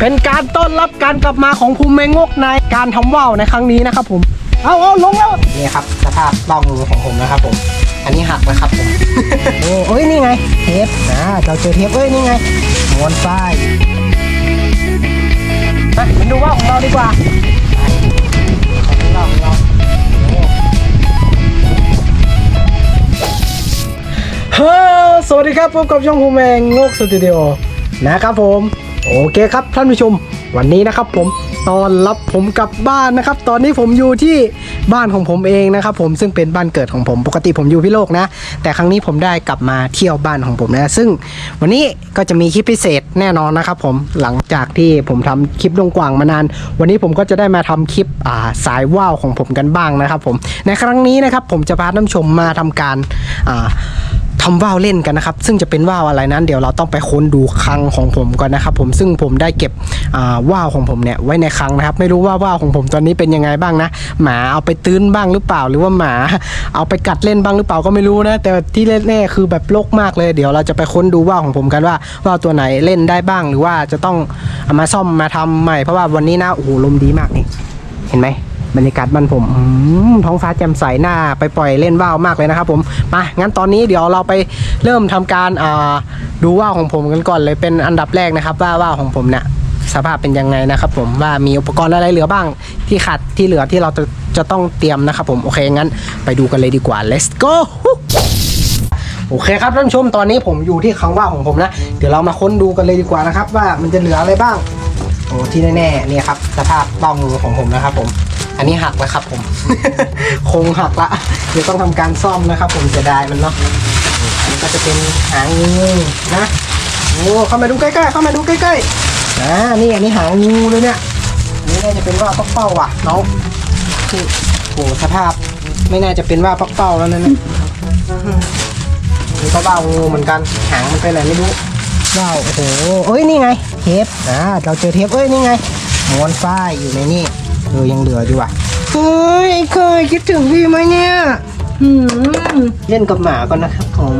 เป็นการต้อนรับการกลับมาของภูมิเมงกในการทำว่าวในครั้งนี้นะครับผม เอาเอาลงแล้วนี่ครับสภาพล่องมือของผมนะครับผม อันนี้หักนะครับผม โอ้เอ้ยนี่ไง เทปนะเราเจอเทปเอ้ยนี่ไงม้วนป้ายมามาดูว่าวของเราดีกว่าไปของเราของเราโอ้เฮ้อสวัสดีครับพบกับช่องภูมิแมงงกสตูดิโอนะครับผม โอเคครับท่านผู้ชม วันนี้นะครับผมตอนรับผมกลับบ้านนะครับ ตอนนี้ผมอยู่ที่บ้านของผมเองนะครับ ผมซึ่งเป็นบ้านเกิดของผมปกติผมอยู่พิโลกนะ แต่ครั้งนี้ผมได้กลับมาเที่ยวบ้านของผมนะซึ่งวันนี้ก็จะมีคลิปพิเศษแน่นอนนะครับ ผมหลังจากที่ผมทำคลิปดงกว่างมานาน วันนี้ผมก็จะได้มาทำคลิปาสายว่าวของผมกันบ้างนะครับ ผมในครั้งนี้นะครับผมจะพาท่านผู้ชมมาทำการ อ่าทำว่าวเล่นกันนะครับ ซึ่งจะเป็นว่าวอะไรนั้น เดี๋ยวเราต้องไปค้นดูคลังของผมก่อนนะครับ ผมซึ่งผมได้เก็บว่าวของผมเนี่ยไว้ในคลังนะครับ ไม่รู้ว่าว่าวของผมตอนนี้เป็นยังไงบ้างนะ หมาเอาไปตื้นบ้างหรือเปล่า หรือว่าหมาเอาไปกัดเล่นบ้างหรือเปล่าก็ไม่รู้นะ แต่ที่แน่ๆคือแบบโลกมากเลย เดี๋ยวเราจะไปค้นดูว่าวของผมกันว่าว่าวตัวไหนเล่นได้บ้าง หรือว่าจะต้องเอามาซ่อมมาทำใหม่เพราะว่าวันนี้นะโอ้โหลมดีมากนี่เห็นไหม บรรยากาศบ้านผมท้องฟ้าแจ่มใสหน้าไปปล่อยเล่นว่าวมากเลยนะครับผมมางั้นตอนนี้เดี๋ยวเราไปเริ่มทำการดูว่าวของผมกันก่อนเลยเป็นอันดับแรกนะครับ ว่าว่าวของผมเนี่ยสภาพเป็นยังไงนะครับ ผมว่ามีอุปกรณ์อะไรเหลือบ้างที่ขาดที่เหลือที่เราจะจะต้องเตรียมนะครับ ผมโอเคงั้นไปดูกันเลยดีกว่า let's go โอเคครับท่านผู้ชมตอนนี้ผมอยู่ที่คลังว่าของผมนะ เดี๋ยวเรามาค้นดูกันเลยดีกว่านะครับ ว่ามันจะเหลืออะไรบ้างโอ้ที่แน่ๆเนี่ยครับสภาพบ้องของผมนะครับผม อันนี้หักแล้วครับผมคงหักละ เดี๋ยวต้องทำการซ่อมนะครับ ผมเสียดายมันเนาะอันนี้ก็จะเป็นหางงูนะโอ้เข้ามาดูใกล้ๆเข้ามาดูใกล้ๆอ่านี่อันนี้หางงูเลยเนี่ยอันนี้น่าจะเป็นว่าปักเป้าว่ะน้องนี่โอ้สภาพไม่น่าจะเป็นว่าปักเป้าแล้วนะเนี่ยนี่ก็บ้างูเหมือนกันหางมันไปไหนไม่รู้ว้าวโอ้โหเอ้ยนี่ไงเทปอ่าเราเจอเทปเอ้ยนี่ไงม้วนฝ้ายอยู่ในนี่ เออยังเหลืออยู่อะเฮ้ยเคยคิดถึงพี่ไหมเนี่ยหืมเล่นกับหมาก่อนนะครับผม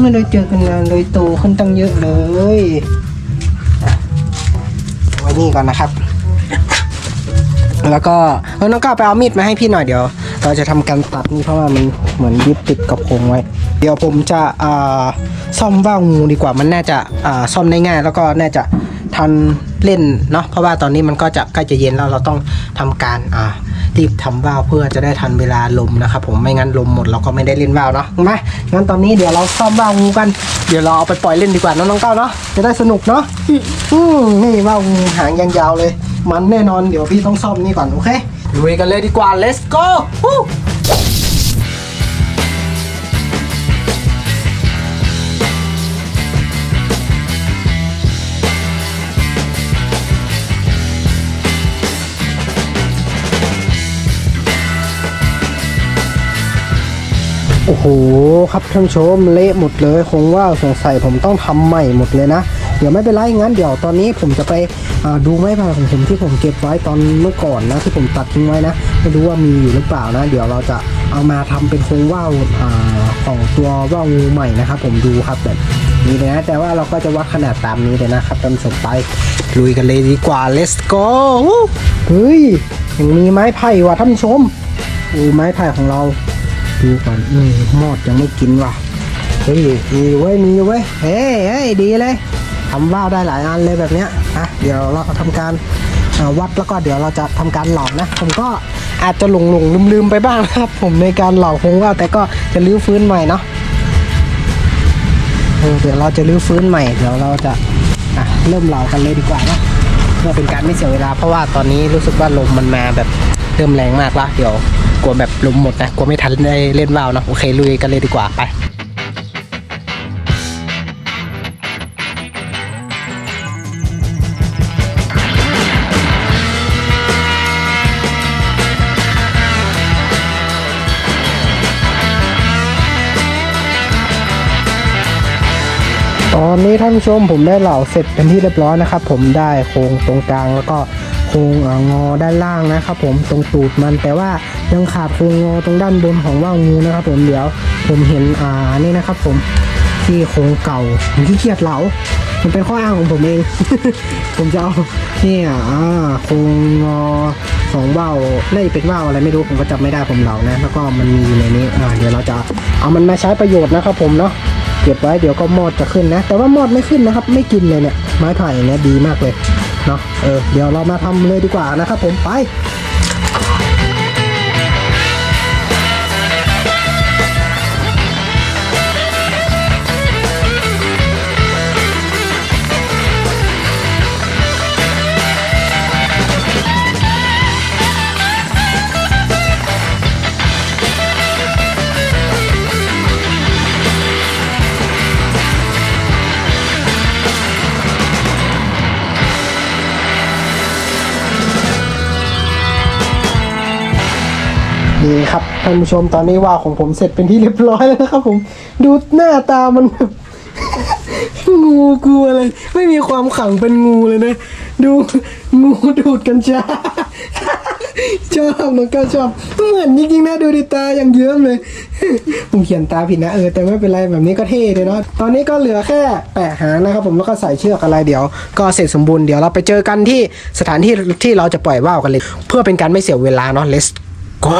ไม่ได้เจอกันนานเลยโตขึ้นตั้งเยอะเลยอะไว้นี่ก่อนนะครับ แล้วก็เออน้องก้าวไปเอามีดมาให้พี่หน่อยเดี๋ยว เราจะทำการตัดนี่เพราะว่ามันเหมือนยึดติดกับโครงไว้ เดี๋ยวผมจะอ่าซ่อมว่าวงูดีกว่ามันน่าจะอ่าซ่อมได้ง่าย แล้วก็น่าจะทัน เล่นเนาะเพราะว่าตอนนี้มันก็จะใกล้จะเย็นแล้วเราต้องทำการอ่ารีบทำว่าวเพื่อจะได้ทันเวลาลมนะครับผมไม่งั้นลมหมดเราก็ไม่ได้เล่นว่าวเนาะมางั้นตอนนี้เดี๋ยวเราซ่อมว่าวงูกันเดี๋ยวเราเอาไปปล่อยเล่นดีกว่าน้องก้าวเนาะจะได้สนุกเนาะอืมนี่ว่าวงูหางยาวๆเลย มันแน่นอนเดี๋ยวพี่ต้องซ่อมนี่ก่อนโอเคลุยกันเลยดีกว่า let's go ครับท่านผู้ชมเละหมดเลย คงว่าสงสัยผมต้องทำใหม่หมดเลยนะ เดี๋ยวไม่เป็นไรงั้นเดี๋ยวตอนนี้ผมจะไปดูไม้พายของผมที่ผมเก็บไว้ตอนเมื่อก่อนนะที่ผมตัดทิ้งไว้นะไม่รู้ว่ามีอยู่หรือเปล่านะ เดี๋ยวเราจะเอามาทำเป็นโครงว่าวอของตัวว่าวงูใหม่นะครับ ผมดูครับแบบนี้เลยนะ แต่ว่าเราก็จะวัดขนาดตามนี้เลยนะครับท่านผู้ชมไปลุยกันเลยดีกว่า let's go เฮ้ยยังมีไม้ไผ่ว่ะท่านผู้ชมโอ้ไม้ไผ่ของเรา ดูก่อนอืมมอดยังไม่กินว่ะเฮ้ยมีเว้ยมีเว้ยเฮ้ยเฮ้ยดีเลยทำว่าวได้หลายอันเลยแบบเนี้ยอะเดี๋ยวเราทำการวัดแล้วก็เดี๋ยวเราจะทำการเหลานะ ผมก็อาจจะหลงหลงลืมลืมไปบ้างนะครับ ผมในการเหลาคงว่าแต่ก็จะรื้อฟื้นใหม่เนาะเออเดี๋ยวเราจะรื้อฟื้นใหม่เดี๋ยวเราจะอะเริ่มเหลากันเลยดีกว่านะเพื่อเป็นการไม่เสียเวลาเพราะว่าตอนนี้รู้สึกว่าลมมันมาแบบเริ่มแรงมากล้วเดี๋ยว กลัวแบบลุมหมดนะกลัวไม่ทันได้เล่นว่าวเนาะโอเคลุยกันเลยดีกว่าไปตอนนี้ท่านผู้ชมผมได้เหล่าเสร็จเป็นที่เรียบร้อยนะครับ ผมได้โครงตรงกลางแล้วก็ รงองอด้านล่างนะครับผมตรงตูดมันแต่ว่ายังขาดโครงงอตรงด้านบนของว่าวงูนะครับ ผมเดี๋ยวผมเห็นอ่านี่นะครับ ผมที่โครงเก่าผมที่เกียจเหลามันเป็นข้ออ้างของผมเอง ผมจะเอาเนี่ยอ่าโครงงอสองว่าวน่าจะเป็นว่าวอะไรไม่รู้ผมก็จำไม่ได้ผมเหล่านะแล้วก็มันมีอยู่ในนี้อ่าเดี๋ยวเราจะเอามันมาใช้ประโยชน์นะครับ ผมเนาะเก็บไว้เดี๋ยวก็มอดจะขึ้นนะ แต่ว่ามอดไม่ขึ้นนะครับ ไม่กินเลยเนี่ยไม้ไผ่เนี่ยดีมากเลย เนาะเออเดี๋ยวเรามาทำเลยดีกว่านะครับผมไป นี่ครับท่านผู้ชมตอนนี้ว่าวของผมเสร็จเป็นที่เรียบร้อยแล้วนะครับ ผมดูหน้าตามันแบบงูกลัวเลยไม่มีความขลังเป็นงูเลยนะ ดูงูดูดกัญชาชอบน้องก็ชอบเหมือนจริงๆนะดูดิตาอย่างเยิ้มเลยผมเขียนตาผิดนะเออแต่ไม่เป็นไรแบบนี้ก็เท่เลยเนาะตอนนี้ก็เหลือแค่แปะหางนะครับ ผมแล้วก็ใส่เชือกอะไรเดี๋ยว ก็เสร็จสมบูรณ์เดี๋ยวเราไปเจอกันที่สถานที่ที่เราจะปล่อยว่าวกันเลย เพื่อเป็นการไม่เสียเวลาเนาะ let's go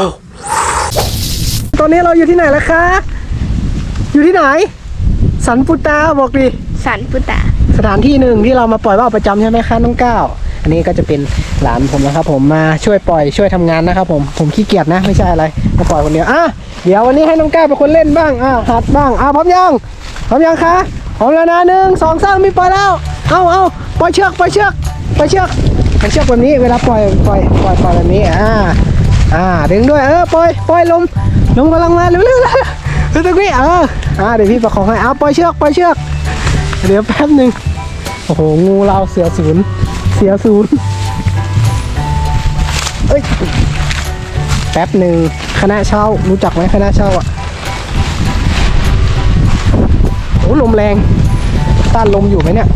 ตอนนี้เราอยู่ที่ไหนแล้วคะ อยู่ที่ไหน สันปุตตาบอกดิ สันพุตะสถานที่หนึ่งที่เรามาปล่อยว่าวประจำใช่ไหมคะน้องก้าว อันนี้ก็จะเป็นหลานผมนะครับ ผมมาช่วยปล่อยช่วยทำงานนะครับ ผม ผมขี้เกียจนะไม่ใช่อะไรมาปล่อยคนเดียวอะเดี๋ยววันนี้ให้น้องก้าวเป็นคนเล่นบ้างอะหัดบ้างอะพร้อมยัง พร้อมยังคะ พร้อมแล้วนะหนึ่งสองสามมีปล่อยแล้ว เอาเอาปล่อยเชือกปล่อยเชือกปล่อยเชือกปล่อยเชือกแบบนี้ เวลาปล่อยปล่อยปล่อยปล่อยแบบนี้อ่า อ่าดึงด้วยเออปล่อยปล่อยลมลมกำลังมาเร็วๆเร็วๆเร็วตรงนี้เอออ่าเดี๋ยวพี่ประคองให้เอาปล่อยเชือกปล่อยเชือกเดี๋ยวแป๊บหนึ่งโอ้โหงูเราเสียศูนย์เสียศูนย์เอ้ยแป๊บหนึ่งคณะเช่ารู้จักไหมคณะเช่าอะโอ้ลมแรงต้านลมอยู่ไหมเนี่ย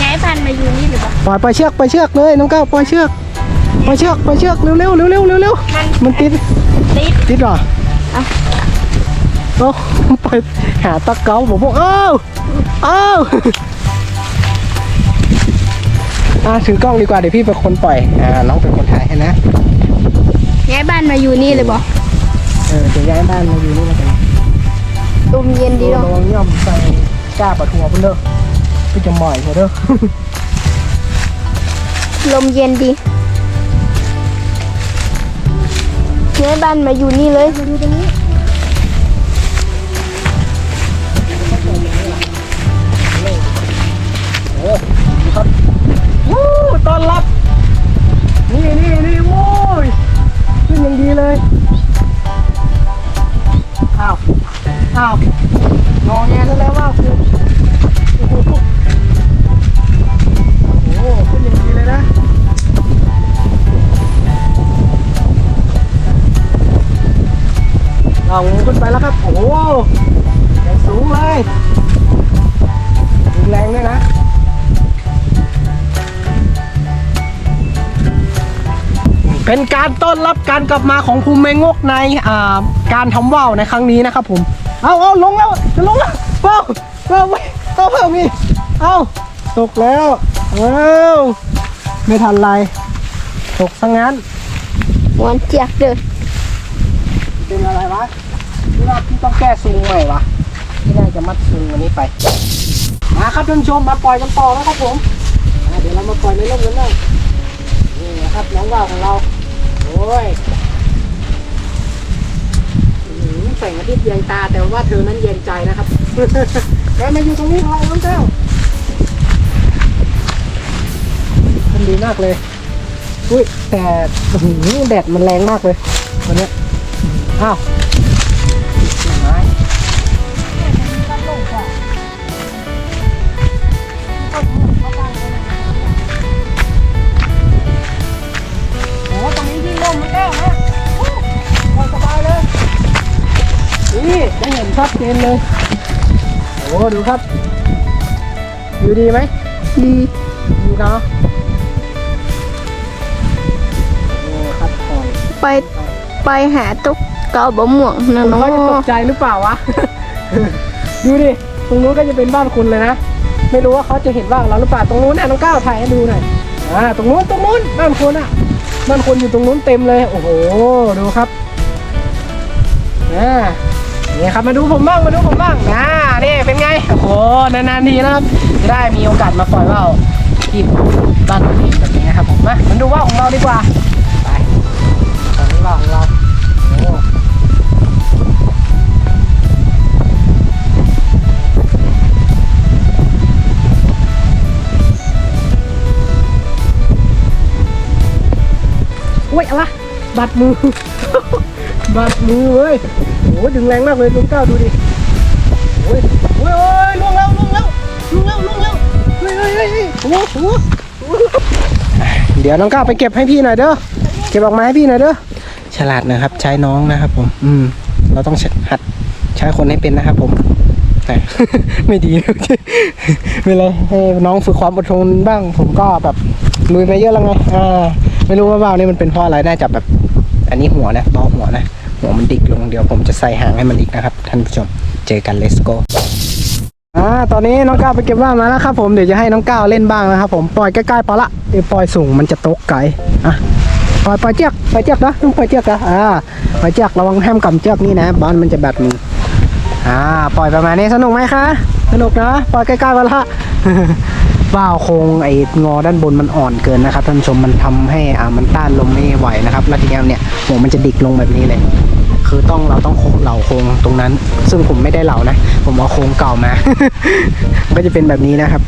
ย้ายพันธุ์มาอยู่นี่หรือเปล่าปล่อยปล่อยเชือกปล่อยเชือกเลยน้องก้าวปล่อยเชือก ปล่อยเชือกปล่อยเชือกเร็วเร็วเร็วเร็วเร็วเร็วมันมันติดติดติดเหรอเอ้าเอ้าไปหาตะเกาผมบอกเอ้าเอ้าอ่าถือกล้องดีกว่าเดี๋ยวพี่เป็นคนปล่อยอ่าน้องเป็นคนถ่ายให้นะย้ายบ้านมาอยู่นี่เลยบ่เออเดี๋ยวย้ายบ้านมาอยู่นี่แล้วกันลมเย็นดีระเนาะวังย่อมใส่กล้าปะทัวเพิ่นเด้อพี่จะหม่อยเพิ่นเด้อลมเย็นดี ย้ายบ้านมาอยู่นี่เลยวู้ต้อนรับ นี่นี่นี่โว้ยขึ้นอย่างดีเลยอ้าวอ้าวงอแงซะแล้วว่าครู แล้วครับ โอ้โหอย่างสูงเลยแรงด้วยนะเป็นการต้อนรับการกลับมาของภูมิเมงกในอ่าการทำว่าวในครั้งนี้นะครับผม เอาเอาลงแล้วจะลงแล้วว้าวว้าวไม่เอาเพิ่มอีกเอาตกแล้วว้าวไม่ทันไร ตกซะงั้นมวนเจียกเด้อเป็นอะไรวะนี่ ว่าพี่ต้องแก้ซุงใหม่วะพี่น่าจะมัดซุงอันนี้ไป มาครับท่านผู้ชมมาปล่อยกันต่อแล้วครับผมเดี๋ยวเรามาปล่อยในร่มกันเลยนี่นะครับน้องว่าวของเรา โอ้ยแสงอาทิตย์เยียงตาแต่ว่าเธอนั้นเย็นใจนะครับแกมาอยู่ตรงนี้พอน้องเจ้ามันดีมากเลยอุ้ยแต่แดดมันแรงมากเลยวันนี้อ้าว โอ้ตรงนี้ยิ่งร่มไม่แก้วนะโอ้นอนสบายเลย นี่ได้เห็นชัดเจนเลย โอ้ดูครับ อยู่ดีไหมดีดีเนาะโอ้ครับปล่อยไปไปหาตุ๊กเกาบะม่วงนะคุณเนาเขาจะตกะใจหรือเปล่าวะ ดูดิ ตรงนู้นก็จะเป็นบ้านคุณเลยนะ ไม่รู้ว่าเขาจะเห็นบ้างเราหรือเปล่าตรงนู้นน่ะน้องก้าวถ่ายให้ดูหน่อยอ่าตรงนู้นตรงนู้นบ้านคุณอะบ้านคุณอยู่ตรงนู้นเต็มเลยโอ้โหดูครับอ่านี่ครับมาดูผมบ้างมาดูผมบ้างอ่านี่เป็นไงโอ้โหนานๆทีนะครับจะได้มีโอกาสมาปล่อยว่าวที่บ้านผมเองแบบนี้ครับผมมามาดูว่าวของเราดีกว่าไปตอนนี้ว่าวของเรา อุ้ยอะไรบัดมือบัดมือเว้ยโอ้ยดึงแรงมากเลยลุงก้าวดูดิโอ้ยโอ้ยโอ้ยล่วงแล้วล่วงแล้วล่วงแล้วล่วงแล้วเฮ้ยเฮ้ยเฮ้ยโอ้โหโอ้โหเดี๋ยวน้องก้าวไปเก็บให้พี่หน่อยเด้อเก็บออกมาให้พี่หน่อยเด้อฉลาดนะครับ ใช้น้องนะครับ ผม อืม เราต้องหัดใช้คนให้เป็นนะครับ ผมแต่ไม่ดีนะเวลาให้น้องฝึกความอดทนบ้าง ผมก็แบบลุยมาเยอะแล้วไงอ่า ไม่รู้ว่าเบานี่มันเป็นเพราะอะไรน่าจะแบบ อันนี้หัวนะเบาหัวนะ หัวมันดิกลงเดียวผมจะใส่หางให้มันอีกนะครับ ท่านผู้ชมเจอกัน let's go อ่าตอนนี้น้องก้าวไปเก็บว่าวมาแล้วครับผมเดี๋ยวจะให้น้องก้าวเล่นบ้างนะครับผมปล่อยใกล้ๆพอละเดี๋ยวปล่อยสูงมันจะตกไกลอะปล่อยปล่อยเชือกปล่อยเชือกนะต้องปล่อยเชือกนะอ่าปล่อยเชือกระวังห้ามกำเชือกนี่นะบอลมันจะแบบมืออ่าปล่อยประมาณนี้สนุกไหมคะสนุกนะปล่อยใกล้ๆพอละ ว่าวโครงไอ้งอด้านบนมันอ่อนเกินนะครับท่านชมมันทำให้อ่ามันต้านลมไม่ไหวนะครับแล้วทีนี้เนี่ยหัวมันจะดิกลงแบบนี้เลย คือต้องเราต้องเหล่าโครงตรงนั้น ซึ่งผมไม่ได้เหล่านะ ผมเอาโครงเก่ามา ก็จะเป็นแบบนี้นะครับ